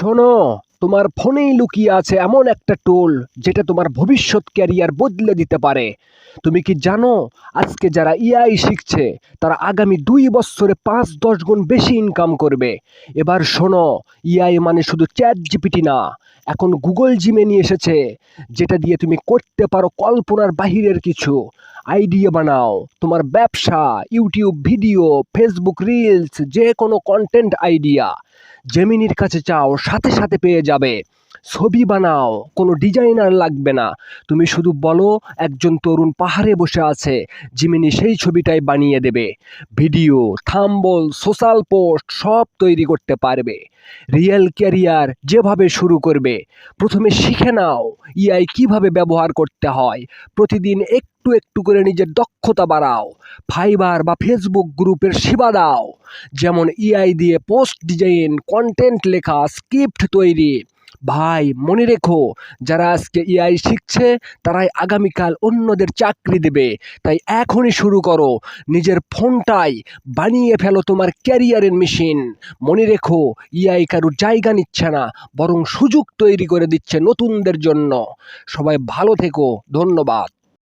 শোনো, তোমার ফোনেই লুকিয়ে আছে এমন একটা টোল যেটা তোমার ভবিষ্যৎ ক্যারিয়ার বদলে দিতে পারে। তুমি কি জানো, আজকে যারা ইআই শিখছে, তারা আগামী দুই বছরে পাঁচ দশ গুণ বেশি ইনকাম করবে। এবার শোনো ইআই মানে শুধু চ্যাট জিপিটি না, এখন গুগল জিমে নিয়ে এসেছে, যেটা দিয়ে তুমি করতে পারো কল্পনার বাহিরের কিছু। আইডিয়া বানাও। তোমার ব্যবসা ইউটিউব ভিডিও ফেসবুক রিলস যে কোনো কন্টেন্ট আইডিয়া জেমিনির কাছে চাও, সাথে সাথে পেয়ে যাবে। ছবি বানাও, কোনো ডিজাইনার লাগবে না। তুমি শুধু বলো, একজন তরুণ পাহাড়ে বসে আছে জিমিনি সেই ছবিটাই বানিয়ে দেবে। ভিডিও থাম্বল সোশ্যাল পোস্ট সব তৈরি করতে পারবে। রিয়েল ক্যারিয়ার যেভাবে শুরু করবে, প্রথমে শিখে নাও। ইআই কীভাবে ব্যবহার করতে হয়? প্রতিদিন একটু একটু করে নিজের দক্ষতা বাড়াও। ফাইবার বা ফেসবুক গ্রুপের সেবা দাও। যেমন ইআই দিয়ে পোস্ট ডিজাইন কন্টেন্ট লেখা স্ক্রিপ্ট তৈরি। ভাই, মনে রেখো, যারা আজকে এআই শিখছে, তারাই আগামীকাল অন্যদের চাকরি দেবে। তাই এখনই শুরু করো। নিজের ফোনটাই বানিয়ে ফেলো তোমার ক্যারিয়ারের মেশিন। মনে রেখো ইআই কারোর জায়গা নিচ্ছে না, বরং সুযোগ তৈরি করে দিচ্ছে নতুনদের জন্য। সবাই ভালো থেকো। ধন্যবাদ।